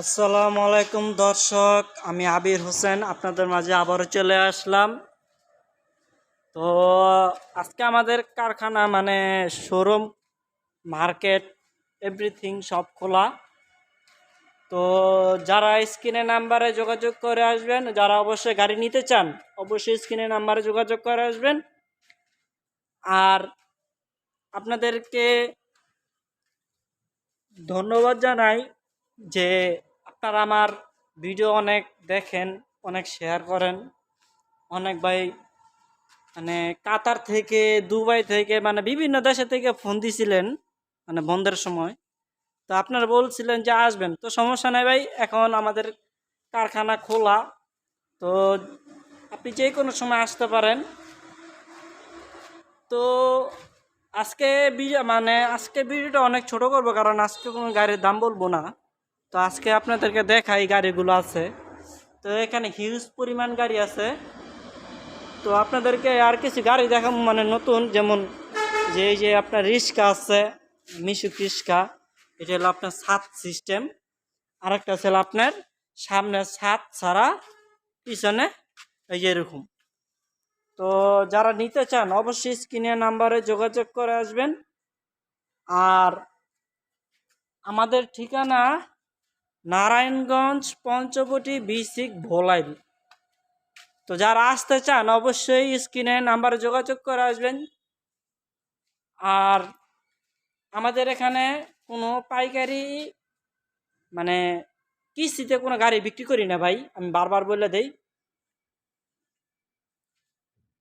আসসালামু আলাইকুম দর্শক, আমি আবির হোসেন, আপনাদের মাঝে আবারও চলে আসলাম। তো আজকে আমাদের কারখানা মানে শোরুম মার্কেট এভরিথিং সব খোলা। তো যারা স্ক্রিনে নাম্বারে যোগাযোগ করে আসবেন, যারা অবশ্যই গাড়ি নিতে চান, অবশ্যই স্ক্রিনে নাম্বারে যোগাযোগ করে আসবেন। আর আপনাদেরকে ধন্যবাদ জানাই যে আপনারা আমার ভিডিও অনেক দেখেন, অনেক শেয়ার করেন। অনেক ভাই মানে কাতার থেকে, দুবাই থেকে মানে বিভিন্ন দেশে থেকে ফোন দিছিলেন মানে বন্ধের সময়। তো আপনারা বলছিলেন যে আসবেন। তো সমস্যা নেই ভাই, এখন আমাদের কারখানা খোলা। তো আপনি যে কোনো সময় আসতে পারেন। তো আজকে মানে আজকে ভিডিওটা অনেক ছোট করব, কারণ আজকে কোনো গাড়ির দাম বলব না। তো আজকে আপনাদেরকে দেখাই গাড়িগুলো আছে। তো এখানে হিউজ পরিমাণ গাড়ি আছে। তো আপনাদেরকে আর কিছু গাড়ি দেখাবো মানে নতুন, যেমন যে এই যে আপনার রিক্সা আছে, মিশুক রিক্সা, এটা হলো আপনার ছাদ সিস্টেম আরেকটা ছিল আপনার সামনে ছাদ ছাড়া পিছনে এই যে এরকম। তো যারা নিতে চান, অবশ্যই স্ক্রিনে নাম্বারে যোগাযোগ করে আসবেন। আর আমাদের ঠিকানা নারায়ণগঞ্জ পঞ্চবটি বিসিক ভোলাইল। তো যারা আসতে চান, অবশ্যই স্ক্রিনে নাম্বারে যোগাযোগ করে আসবেন। আর আমাদের এখানে কোনো পাইকারি মানে কিস্তিতে কোনো গাড়ি বিক্রি করি না ভাই, আমি বারবার বলে দেই।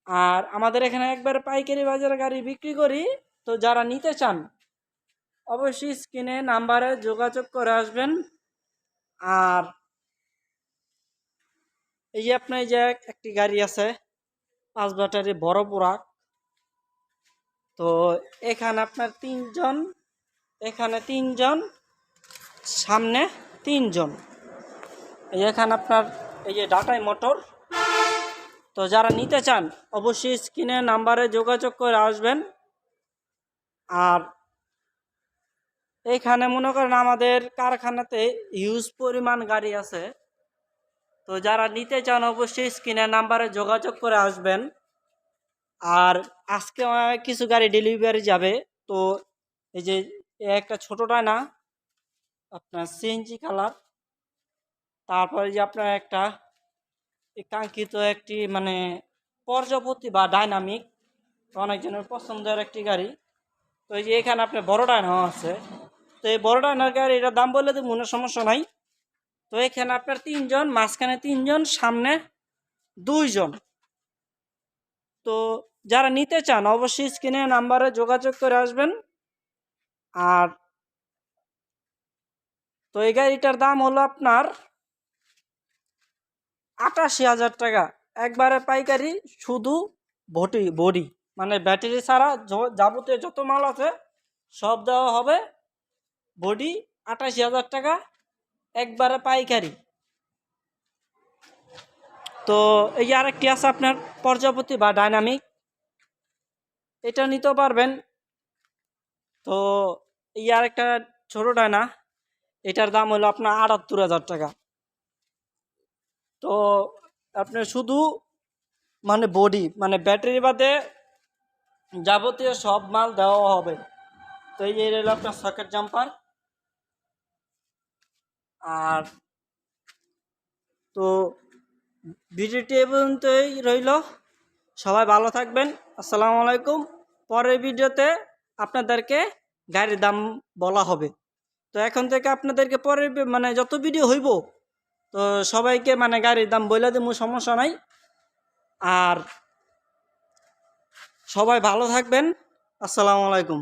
আর আমাদের এখানে একবার পাইকারি বাজারে গাড়ি বিক্রি করি। তো যারা নিতে চান, অবশ্যই স্ক্রিনে নাম্বারে যোগাযোগ করে আসবেন। আর এই যে আপনার যে একটি গাড়ি আছে, পাঁচ ব্যাটারি, বড় পুরাক তো এখানে আপনার তিনজন, এখানে তিনজন, সামনে তিনজন। এই এখানে আপনার এই যে ডাটাই মোটর। তো যারা নিতে চান, অবশ্যই স্ক্রিনে নাম্বারে যোগাযোগ করে আসবেন। আর এইখানে মনে করেন আমাদের কারখানাতে হিউজ পরিমাণ গাড়ি আছে। তো যারা নিতে চান অবশ্যই স্ক্রিনের নাম্বারে যোগাযোগ করে আসবেন। আর আজকে কিছু গাড়ি ডেলিভারি যাবে। তো এই যে একটা ছোটোটা না, আপনার সিএনজি কালার তারপরে যে আপনার একটা কাঙ্ক্ষিত একটি মানে পর্যাপতি বা ডাইনামিক অনেকজনের পছন্দের একটি গাড়ি। তো এই যে এখানে আপনার বড় ডায়নাও আছে। তো এই বড় ডায়নার গাড়ি এটার দাম বললে তো মনে সমস্যা নাই। তো এখানে আপনার তিনজন, মাঝখানে তিনজন, সামনে দুইজন। তো যারা নিতে চান, অবশ্যই স্ক্রিনে নাম্বারে যোগাযোগ করে আসবেন। আর তো এই গাড়িটার দাম হলো আপনার আটাশি হাজার টাকা। একবারে পাইকারি, শুধু ভটি, বডি। মানে ব্যাটারি ছাড়া যাবতীয় যত মাল আছে, সব দেওয়া হবে। বডি আটাশি হাজার টাকা, একবারে পাইকারি। তো এই যে আরেকটি আছে আপনার প্রজাপতি বা ডাইনামিক, এটা নিতে পারবেন। তো এই আরেকটা ছোটো ডায়না এটার দাম হলো আপনার আটাত্তর হাজার টাকা। তো আপনার শুধু মানে বডি মানে ব্যাটারি বাদে যাবতীয় সব মাল দেওয়া হবে। তো এই রইল আপনার সকেট জাম্পার। আর তো ভিডিওটি এ পর্যন্তই রইল। সবাই ভালো থাকবেন। আসসালামু আলাইকুম। পরের ভিডিওতে আপনাদেরকে গাড়ির দাম বলা হবে। তো এখন থেকে আপনাদেরকে পরের মানে যত ভিডিও হইব, তো সবাইকে মানে গাড়ির দাম বলে দেবো সমস্যা নাই। আর সবাই ভালো থাকবেন। আসসালামু আলাইকুম।